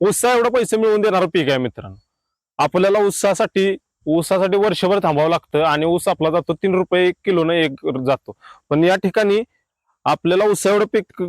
उत्साह एवढं पैसे मिळवून देणारं पीक आहे मित्रांनो. आपल्याला उत्साहासाठी ऊसासाठी वर्षभर थांबावं लागतं आणि ऊस आपला जातो तीन रुपये किलोनं एक जातो. पण या ठिकाणी आपल्याला ऊसा एवढं पीक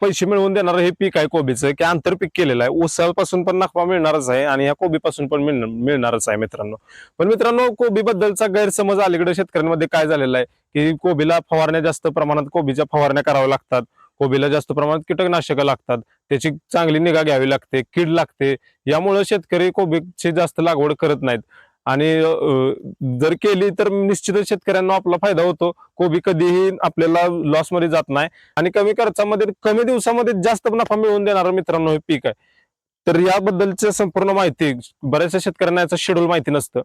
पैसे मिळवून देणारं हे पीक आहे कोबीचं की आंतरपीक केलेलं आहे. ऊसापासून पण नफा मिळणारच आहे आणि या कोबीपासून पण मिळणारच आहे मित्रांनो. पण मित्रांनो कोबीबद्दलचा गैरसमज अलीकडे शेतकऱ्यांमध्ये काय झालेला आहे की कोबीला फवारण्या जास्त प्रमाणात कोबीच्या फवारण्या कराव्या लागतात. कोबीला जास्त प्रमाणात कीटकनाशकं लागतात. त्याची चांगली निगा घ्यावी लागते कीड लागते. यामुळे शेतकरी कोबीची जास्त लागवड करत नाहीत. आणि जर केली तर निश्चितच शेतकऱ्यांना आपला फायदा होतो. कोबी कधीही आपल्याला लॉसमध्ये जात नाही. आणि कमी खर्चामध्ये कमी दिवसामध्ये जास्त नफा मिळवून देणारं मित्रांनो हे पीक आहे. तर याबद्दलची संपूर्ण माहिती बऱ्याचशा शेतकऱ्यांना याचं शेड्यूल माहिती नसतं.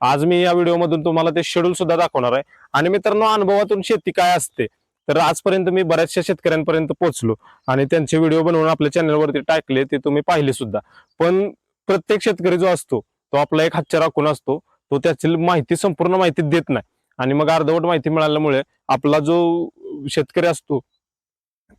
आज मी या व्हिडिओमधून तुम्हाला ते शेड्यूल सुद्धा दाखवणार आहे. आणि मित्रांनो अनुभवातून शेती काय असते? तर आजपर्यंत मी बऱ्याचशा शेतकऱ्यांपर्यंत पोहोचलो आणि त्यांचे व्हिडिओ बनवून आपल्या चॅनलवरती टाकले ते तुम्ही पाहिले सुद्धा. पण प्रत्येक शेतकरी जो असतो तो आपला एक हातच्या राखून असतो तो त्याची माहिती संपूर्ण माहिती देत नाही. आणि मग अर्धवट माहिती मिळाल्यामुळे आपला जो शेतकरी असतो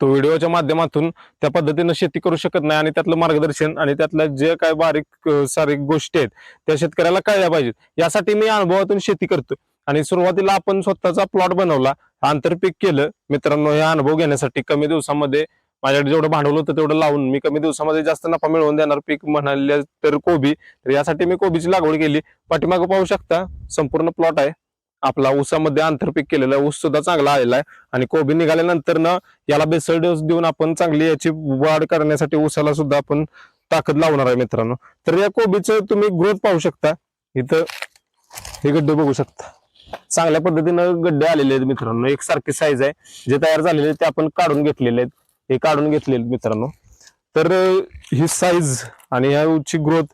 तो व्हिडिओच्या माध्यमातून त्या पद्धतीनं शेती करू शकत नाही आणि त्यातलं मार्गदर्शन आणि त्यातलं जे काय बारीक सारीक गोष्टी आहेत त्या शेतकऱ्याला कळल्या पाहिजेत. यासाठी मी अनुभवातून शेती करतो आणि सुरुवातीला आपण स्वतःचा प्लॉट बनवला आंतरपीक केलं. मित्रांनो हे अनुभव घेण्यासाठी कमी दिवसामध्ये माझ्याकडे जेवढं भांडवल होतं तेवढं लावून मी कमी दिवसामध्ये जास्त नफा मिळवून देणार पीक म्हणाले तर कोबी. तर यासाठी मी कोबीची लागवड केली. पाठीमागं पाहू शकता संपूर्ण प्लॉट आहे. आपला ऊसामध्ये आंतरपीक केलेलं आहे. ऊस सुद्धा चांगला आलेला आहे. आणि कोबी निघाल्यानंतर ना याला बेसळ डोस देऊन आपण चांगली याची वाढ करण्यासाठी ऊसाला सुद्धा आपण ताकद लावणार आहे मित्रांनो. तर या कोबीचं तुम्ही ग्रोथ पाहू शकता. इथं हे गड्डे बघू शकता. चांगल्या पद्धतीनं गड्डे आलेले आहेत मित्रांनो. एक सारखी साईज आहे. जे तयार झालेले आहेत ते आपण काढून घेतलेले आहेत. हे काढून घेतलेले आहेत मित्रांनो. तर ही साईज आणि याची ग्रोथ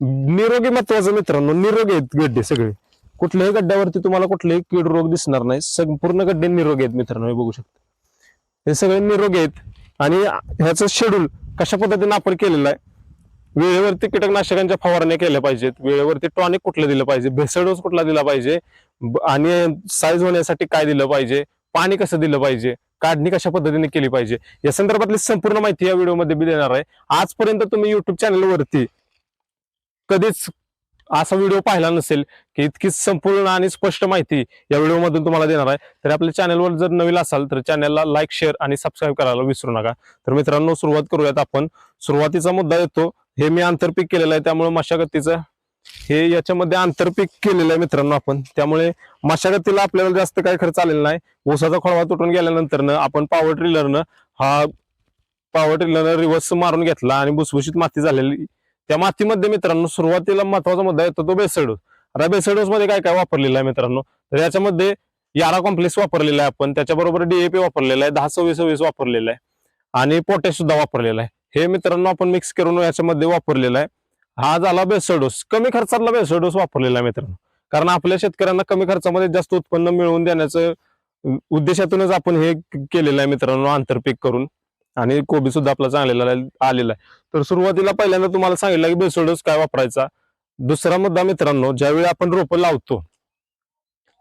निरोगी महत्वाचं मित्रांनो. निरोगी आहेत गड्डे सगळे. कुठल्याही गड्ड्यावरती तुम्हाला कुठलेही कीड रोग दिसणार नाही. संपूर्ण गड्डे निरोगी आहेत मित्रांनो हे बघू शकता. हे सगळे निरोगी आहेत. आणि ह्याचं शेड्यूल कशा पद्धतीने आपण केलेलं आहे वेळेवरती कीटकनाशकांच्या फवारण्या केल्या पाहिजेत. वेळेवरती टॉनिक कुठलं दिलं पाहिजे? भेसळ डोस कुठला दिला पाहिजे? आणि साईज होण्यासाठी काय दिलं पाहिजे? पाणी कसं दिलं पाहिजे? काढणी कशा पद्धतीने केली पाहिजे? या संदर्भातली संपूर्ण माहिती या व्हिडिओमध्ये मी देणार आहे. आजपर्यंत तुम्ही युट्यूब चॅनलवरती कधीच असा व्हिडिओ पाहिला नसेल की इतकी संपूर्ण आणि स्पष्ट माहिती या व्हिडिओमधून तुम्हाला देणार आहे. तर आपल्या चॅनलवर जर नवीन असाल तर चॅनलला लाईक शेअर आणि सबस्क्राईब करायला विसरू नका. तर मित्रांनो सुरुवात करूयात आपण. सुरुवातीचा मुद्दा येतो हे मी आंतरपीक केलेलं आहे त्यामुळे मशागतीचं हे याच्यामध्ये आंतरपीक केलेलं आहे मित्रांनो आपण. त्यामुळे मशागतीला आपल्याला जास्त काही खर्च आलेला नाही. ऊसाचा खोळवा तुटून गेल्यानंतर आपण पॉवर ट्रिलरनं हा पॉवर ट्रिलरनं रिव्हर्स मारून घेतला आणि भुसभुशीत माती झालेली. त्या मातीमध्ये मित्रांनो सुरुवातीला महत्त्वाचा मुद्दा येतो तो बेसडोस. आता बेसडोस मध्ये काय काय वापरलेलं आहे मित्रांनो? तर याच्यामध्ये यारा कॉम्प्लेक्स वापरलेला आहे आपण. त्याच्याबरोबर डीएपी वापरलेला आहे. दहा सव्वीस सव्वीस वापरलेला आहे. आणि पोटॅश सुद्धा वापरलेला आहे. हे मित्रांनो आपण मिक्स करून याच्यामध्ये वापरलेला आहे. हा झाला बेसडोस कमी खर्चातला बेसडोस वापरलेला आहे मित्रांनो. कारण आपल्या शेतकऱ्यांना कमी खर्चामध्ये जास्त उत्पन्न मिळवून देण्याचं उद्देशातूनच आपण हे केलेलं आहे मित्रांनो आंतरपीक करून. आणि कोबी सुद्धा आपला चांगलेला आलेला आहे. तर सुरुवातीला पहिल्यांदा तुम्हाला सांगितलं की बेसोडोस काय वापरायचा. दुसरा मुद्दा मित्रांनो ज्यावेळी आपण रोपं लावतो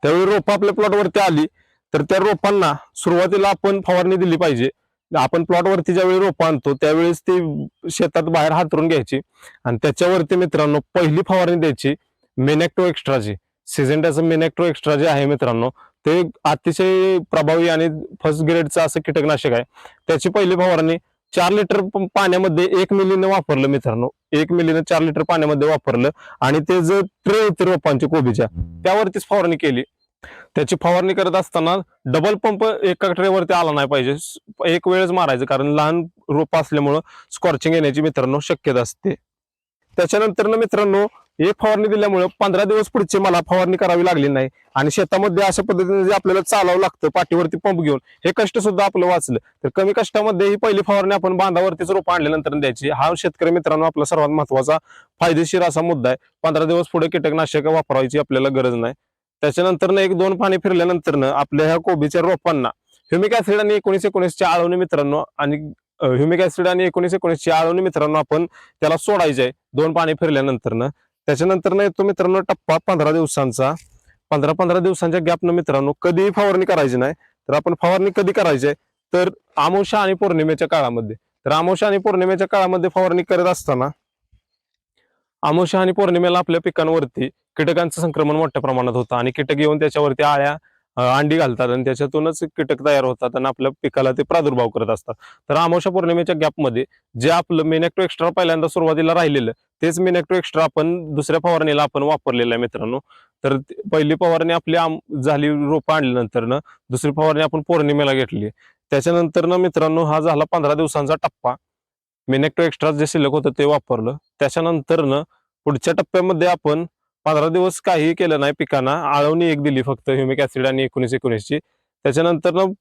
त्यावेळी रोपं आपल्या प्लॉटवरती आली तर त्या रोपांना सुरुवातीला आपण फवारणी दिली पाहिजे. आपण प्लॉटवरती ज्यावेळी रोपं आणतो त्यावेळेस ती शेतात बाहेर हातरून घ्यायची. आणि त्याच्यावरती मित्रांनो पहिली फवारणी द्यायची मेनॅक्टो एक्स्ट्राची सिझेंटाचं मेनॅक्टो एक्स्ट्रा जे आहे मित्रांनो ते अतिशय प्रभावी आणि फर्स्ट ग्रेडचं असं कीटकनाशक आहे. त्याची पहिली फवारणी चार लिटर पाण्यामध्ये एक मिलीनं वापरलं मित्रांनो. एक मिलीनं चार लिटर पाण्यामध्ये वापरलं. आणि ते जर ट्रे होते रोपांची कोबीच्या त्यावरतीच फवारणी केली. त्याची फवारणी करत असताना डबल पंप एका ट्रेवरती आला नाही पाहिजे. एक वेळच मारायचं कारण लहान रोप असल्यामुळं स्कॉर्चिंग येण्याची मित्रांनो शक्यता असते. त्याच्यानंतर ना मित्रांनो एक फवारणी दिल्यामुळे पंधरा दिवस पुढची मला फवारणी करावी लागली नाही. आणि शेतामध्ये अशा पद्धतीने जे आपल्याला चालावं लागतं पाठीवरती पंप घेऊन हे कष्ट सुद्धा आपलं वाचलं. तर कमी कष्टामध्ये ही पहिली फवारणी आपण बांधावरतीच रोप आणल्यानंतर द्यायची. हा शेतकरी मित्रांनो आपला सर्वात महत्त्वाचा फायदेशीर असा मुद्दा आहे. पंधरा दिवस पुढे कीटकनाशक वापरायची आपल्याला गरज नाही. त्याच्यानंतर एक दोन पाणी फिरल्यानंतर आपल्या ह्या कोबीच्या रोपांना ह्युमिक ऍसिड आणि एकोणीस एकोणीसच्या आळवणी मित्रांनो आणि ह्युमिक ऍसिड आणि एकोणीस एकोणीसच्या आळवणी मित्रांनो आपण त्याला सोडायचे आहे दोन पाणी फिरल्यानंतर त्याच्यानंतर येतो मित्रांनो टप्पा पंधरा दिवसांचा. पंधरा पंधरा दिवसांच्या गॅपनं मित्रांनो कधीही फवारणी करायची नाही. तर आपण फवारणी कधी करायची आहे? तर आमोशा आणि पौर्णिमेच्या काळामध्ये. तर आमोशा आणि पौर्णिमेच्या काळामध्ये फवारणी करत असताना अमावस्या आणि पौर्णिमेला आपल्या पिकांवरती कीटकांचं संक्रमण मोठ्या प्रमाणात होतं आणि कीटक येऊन त्याच्यावरती आळ्या अंडी घालतात आणि त्याच्यातूनच कीटक तयार होतात आणि आपल्या पिकाला ते प्रादुर्भाव करत असतात. तर अमावशा पौर्णिमेच्या गॅपमध्ये जे आपलं मेनॅक्टो एक्स्ट्रा पहिल्यांदा सुरुवातीला राहिलेलं तेच मेनॅक्टो एक्स्ट्रा आपण दुसऱ्या फवारणीला आपण वापरलेलं आहे मित्रांनो. तर पहिली फवारणी आपली आम- झाली रोपं आणल्यानंतर दुसरी फवारणी आपण पौर्णिमेला घेतली त्याच्यानंतर ना मित्रांनो हा झाला पंधरा दिवसांचा टप्पा. मेनॅक्टो एक्स्ट्रा जे शिल्लक होतं ते वापरलं. त्याच्यानंतर न पुढच्या टप्प्यामध्ये आपण पंधरा दिवस काही केलं नाही पिकांना आळवणी एक दिली फक्त ह्युमिक ऍसिड आणि एकोणीस एकोणीसची. त्याच्यानंतर न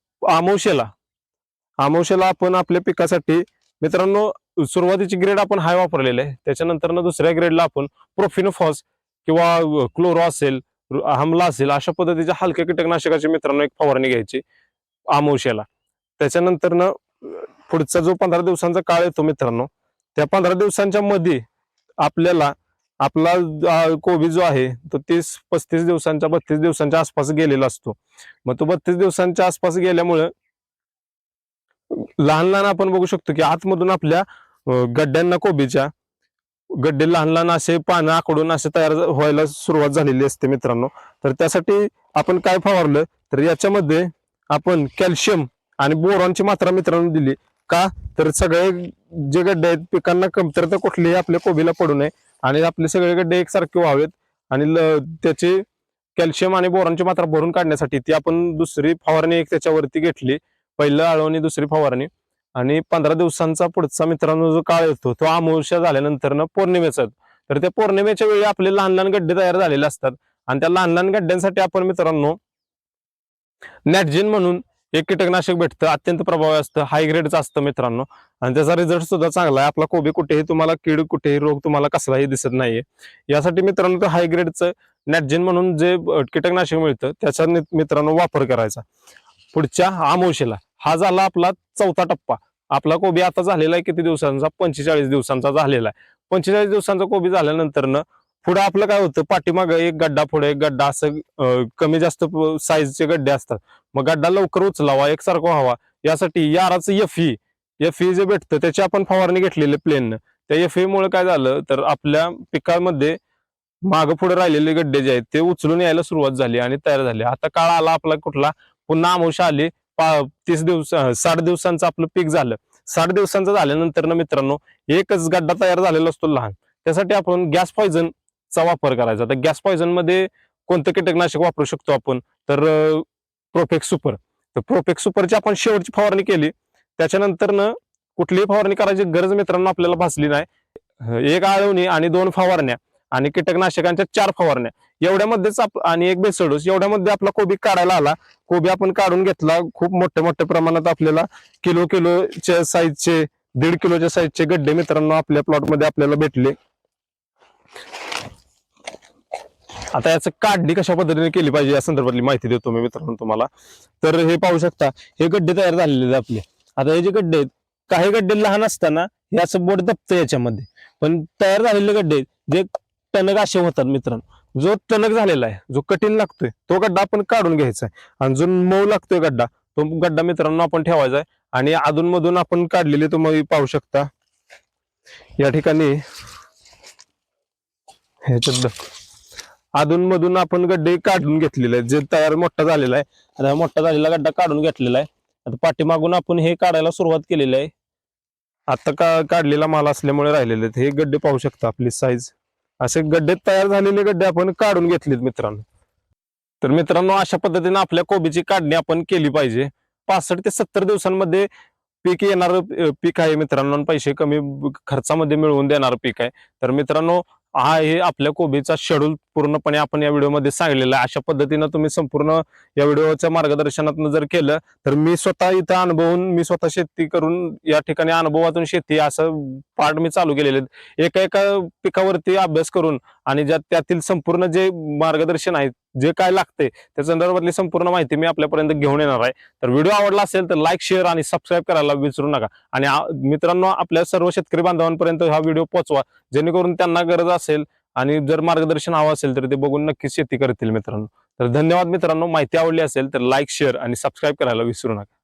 आमवशेला आपण आपल्या पिकासाठी मित्रांनो सुरुवातीची ग्रेड आपण हाय वापरलेले आहे. त्याच्यानंतर दुसऱ्या ग्रेडला आपण प्रोफिनोफॉस किंवा क्लोरो असेल हमला असेल अशा पद्धतीच्या हलक्या कीटकनाशकाची मित्रांनो एक फवारणी घ्यायची आमवशेला त्याच्यानंतर पुढचा जो पंधरा दिवसांचा काळ येतो मित्रांनो त्या पंधरा दिवसांच्या मध्ये आपल्याला आपला कोबी जो आहे तो तीस पस्तीस दिवसांच्या बत्तीस दिवसांच्या आसपास गेलेला असतो. मग तो बत्तीस दिवसांच्या आसपास गेल्यामुळे लहान लहान आपण बघू शकतो की आतमधून आपल्या गड्ड्यांना कोबीच्या गड्डे लहान लहान असे पानं आकडून असे तयार व्हायला सुरुवात झालेली असते मित्रांनो. तर त्यासाठी आपण काय फवारलं? तर याच्यामध्ये आपण कॅल्शियम आणि बोरॉनची मात्रा मित्रांनो दिली. का? तर सगळे जे गड्डे आहेत पिकांना कमतरता कुठलीही आपल्या कोबीला पडू नये. आणि आपले सगळे गड्डे एकसारखे व्हावेत. आणि त्याचे कॅल्शियम आणि बोरांची मात्रा भरून काढण्यासाठी ती आपण दुसरी फवारणी एक त्याच्यावरती घेतली. पहिलं आळवणी दुसरी फवारणी. आणि पंधरा दिवसांचा पुढचा मित्रांनो जो काळ येतो तो अमावस्या झाल्यानंतर ना पौर्णिमेचा. तर त्या पौर्णिमेच्या वेळी आपले लहान लहान गड्डे तयार झालेले असतात. आणि त्या लहान लहान गड्ड्यांसाठी आपण मित्रांनो नॅटजिन म्हणून एक कीटकनाशक भेटतं अत्यंत प्रभावी असतं हाय ग्रेडचं असतं मित्रांनो. आणि त्याचा रिझल्ट सुद्धा चांगला आहे. आपला कोबी कुठेही तुम्हाला कीड कुठेही रोग तुम्हाला कसलाही दिसत नाहीये. यासाठी मित्रांनो हाय ग्रेडचं नॅटजिन म्हणून जे कीटकनाशक मिळतं त्याचा मित्रांनो वापर करायचा. पुढच्या आमोशेला हा झाला आपला चौथा टप्पा. आपला कोबी आता झालेला आहे किती दिवसांचा? पंचेचाळीस दिवसांचा झालेला आहे. पंचेचाळीस दिवसांचा कोबी झाल्यानंतर पुढं आपलं काय होतं पाठीमागं एक गड्डा पुढे एक गड्डा असं कमी जास्त साईजचे गड्डे असतात. मग गड्डा लवकर उचलावा एकसारखा व्हावा. यासाठी याराचं एफ ई जे भेटतं त्याची आपण फवारणी घेतलेली प्लेन त्या एफई मुळे काय झालं तर आपल्या पिकामध्ये मागं पुढे राहिलेले गड्डे जे आहेत ते उचलून यायला सुरुवात झाली आणि तयार झाले. आता काळ आला आपला कुठला पुन्हा आमोशा आली. पा- तीस दिवस साठ दिवसांचं आपलं पीक झालं. साठ दिवसांचं झाल्यानंतर ना मित्रांनो एकच गड्डा तयार झालेला असतो लहान. त्यासाठी आपण गॅस पॉयझन चा वापर करायचा. तर गॅस पॉयझनमध्ये कोणतं कीटकनाशक वापरू शकतो आपण? तर प्रोफेक्स सुपर तर प्रोफेक्स सुपरची आपण शेवटची फवारणी केली. त्याच्यानंतर न कुठलीही फवारणी करायची गरज मित्रांनो आपल्याला भासली नाही. एक आळवणी आणि दोन फवारण्या आणि कीटकनाशकांच्या चार फवारण्या. एवढ्यामध्येच आप- आणि एक बेसडूस. एवढ्यामध्ये आपला कोबी काढायला आला. कोबी आपण काढून घेतला. खूप मोठ्या मोठ्या प्रमाणात आपल्याला किलो किलोच्या साईजचे दीड किलोच्या साईजचे गड्डे मित्रांनो आपल्या प्लॉटमध्ये आपल्याला भेटले. आता याचं काढणी कशा पद्धतीने केली पाहिजे या संदर्भातली माहिती देतो मी मित्रांनो तुम्हाला. तर हे पाहू शकता हे गड्डे तयार झालेले आहेत आपले. आता हे जे गड्डे आहेत काही गड्डे लहान असताना हे असं बोट दबतं याच्यामध्ये. पण तयार झालेले गड्डे आहेत, जे टणक असे होतात मित्रांनो. जो टणक झालेला आहे जो कठीण लागतोय तो गड्डा आपण काढून घ्यायचा आहे. आणि जो मऊ लागतोय गड्डा तो गड्डा मित्रांनो आपण ठेवायचा आहे. आणि अधूनमधून आपण काढलेले तुम्ही पाहू शकता. या ठिकाणी ह्याच्यात अधूनमधून आपण गड्डे काढून घेतलेले आहेत. जे तयार मोठा झालेला आहे. आणि मोठा झालेला गड्डा काढून घेतलेला आहे. आता पाठीमागून आपण हे काढायला सुरुवात केलेली आहे. आता का काढलेला माल असल्यामुळे राहिलेले आहेत. हे गड्डे पाहू शकता आपली साईज असे गड्डे तयार झालेले गड्डे आपण काढून घेतलेत मित्रांनो. तर मित्रांनो अशा पद्धतीने आपल्या कोबीची काढणी आपण केली पाहिजे. पासष्ट ते सत्तर दिवसांमध्ये पीक येणार पीक आहे मित्रांनो. पैसे कमी खर्चामध्ये मिळवून देणार पीक आहे. तर मित्रांनो हा हे आपल्या कोबीचा शेड्यूल पूर्णपणे आपण या व्हिडिओमध्ये सांगलेला आहे. अशा पद्धतीनं तुम्ही संपूर्ण या व्हिडिओच्या मार्गदर्शनातून जर केलं तर मी स्वतः इथं अनुभवून मी स्वतः शेती करून या ठिकाणी अनुभवातून शेती असं पार्ट मी चालू केलेले आहेत एका एका पिकावरती अभ्यास करून आणि ज्या त्यातील संपूर्ण जे मार्गदर्शन आहे जे काय लागते त्या संदर्भातली संपूर्ण माहिती मी आपल्यापर्यंत घेऊन येणार आहे. तर व्हिडिओ आवडला असेल तर लाईक शेअर आणि सबस्क्राईब करायला विसरू नका. आणि मित्रांनो आपल्या सर्व शेतकरी बांधवांपर्यंत हा व्हिडिओ पोहोचवा जेणेकरून त्यांना गरज असेल आणि जर मार्गदर्शन हवं असेल तर ते बघून नक्कीच शेती करतील मित्रांनो. तर धन्यवाद मित्रांनो माहिती आवडली असेल तर लाईक शेअर आणि सबस्क्राईब करायला विसरू नका.